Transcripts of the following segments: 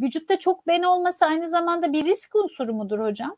vücutta çok ben olması aynı zamanda bir risk unsuru mudur hocam?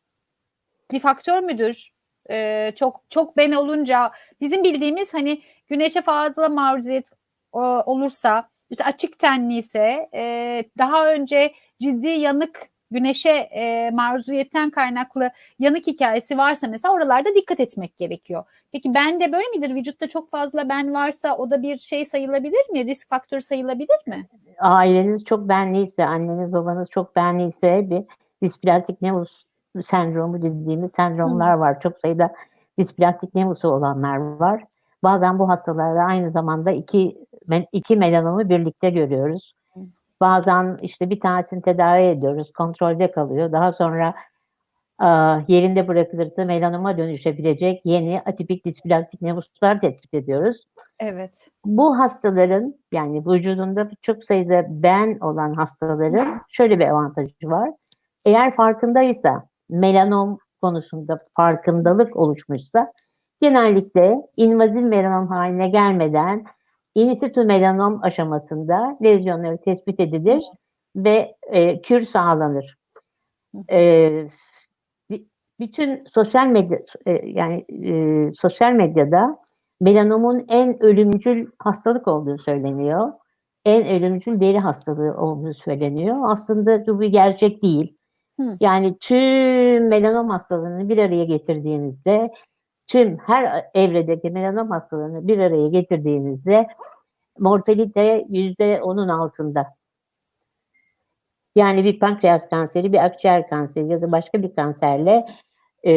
Bir faktör müdür? Ee, çok çok ben olunca bizim bildiğimiz hani güneşe fazla maruziyet e, olursa işte açık tenliyse e, daha önce ciddi yanık güneşe e, maruziyetten kaynaklı yanık hikayesi varsa mesela oralarda dikkat etmek gerekiyor. Peki ben de böyle midir? Vücutta çok fazla ben varsa o da bir şey sayılabilir mi? Risk faktörü sayılabilir mi? Aileniz çok benliyse, anneniz babanız çok benliyse bir displastik nevus sendromu dediğimiz sendromlar var. Çok sayıda displastik nevusu olanlar var. Bazen bu hastalarda aynı zamanda iki iki melanomu birlikte görüyoruz. Bazen işte bir tanesini tedavi ediyoruz, kontrolde kalıyor. Daha sonra e, yerinde bırakılırsa melanoma dönüşebilecek yeni atipik displastik nevuslar tespit ediyoruz. Evet. Bu hastaların yani vücudunda çok sayıda ben olan hastaların şöyle bir avantajı var. Eğer farkındaysa melanom konusunda farkındalık oluşmuşsa genellikle invaziv melanom haline gelmeden in situ melanom aşamasında lezyonları tespit edilir ve e, kür sağlanır. E, bütün sosyal medya e, yani e, sosyal medyada melanomun en ölümcül hastalık olduğu söyleniyor. En ölümcül deri hastalığı olduğu söyleniyor. Aslında bu bir gerçek değil. Hı. Yani tüm melanom hastalığını bir araya getirdiğinizde tüm her evredeki melanom hastalığını bir araya getirdiğinizde mortalite yüzde onun altında. Yani bir pankreas kanseri, bir akciğer kanseri ya da başka bir kanserle e,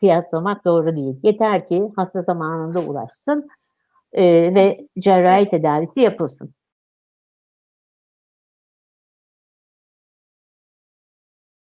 kıyaslamak doğru değil. Yeter ki hasta zamanında ulaşsın e, ve cerrahi tedavisi yapılsın.